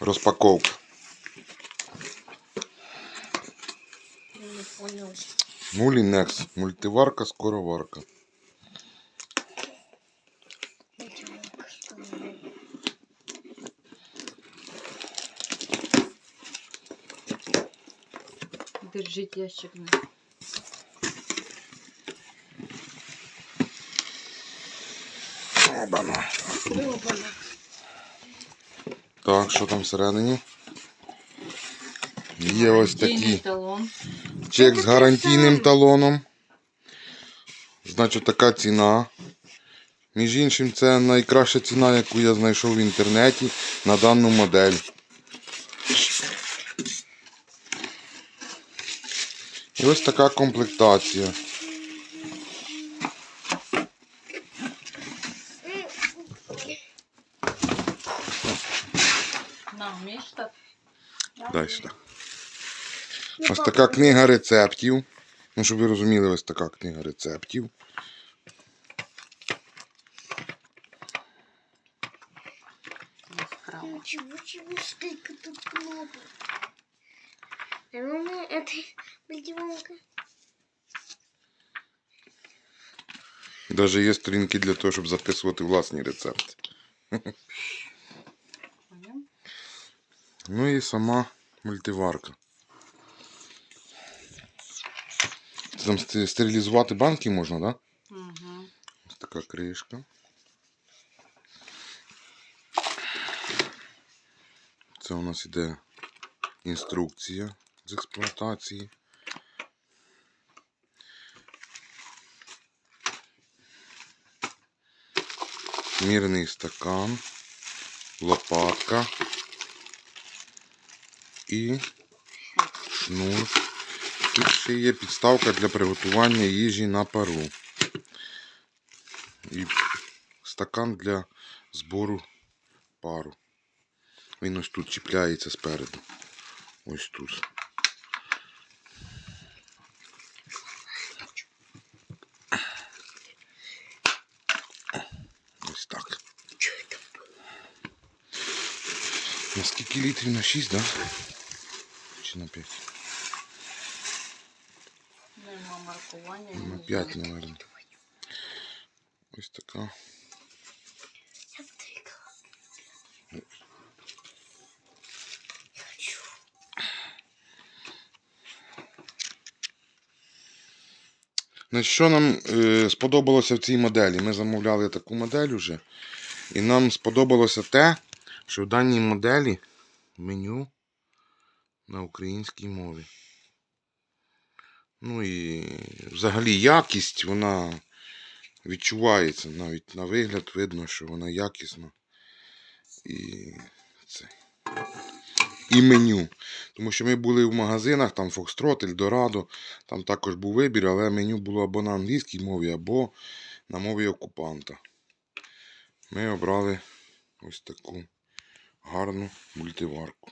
Распаковка. Ну Мулинекс. Мультиварка, скоро варка. Держить ящик на. Оба. Оба. Так, що там всередині? Є ось такий талон. чек з гарантійним талоном. Значить, така ціна. Між іншим, це найкраща ціна, яку я знайшов в інтернеті на дану модель. І ось така комплектація. На, вмієш так? Дай сюди. Ось така книга рецептів. Ну, щоб ви розуміли, ось така книга рецептів. Справа. Ничего себе, сколько тут кнопок. Наверное, это мультиварка. Навіть є сторінки для того, щоб записувати власні рецепти. Ну і сама мультиварка. Там сте- стерилізувати банки можна, так? Да? Угу. Ось така кришка. Це у нас іде інструкція з експлуатації. Мірний стакан, лопатка і шнур. Тут ще є підставка для приготування їжі на пару. І стакан для збору пару. Він ось тут чіпляється спереду. Ось тут. Ось так. На скільки літрів? На 6, так? Да? Чи на 5? Нема маркування. я На не 5, знаю. мабуть. Ось така. Що нам е, сподобалося в цій моделі? Ми замовляли таку модель уже. І нам сподобалося те, що в даній моделі меню на українській мові. Ну і взагалі якість, вона відчувається. Навіть на вигляд видно, що вона якісна. І це. І меню. Тому що ми були в магазинах, там Foxtrot, Eldorado, там також був вибір, але меню було або на англійській мові, або на мові окупанта. Ми обрали ось таку гарну мультиварку.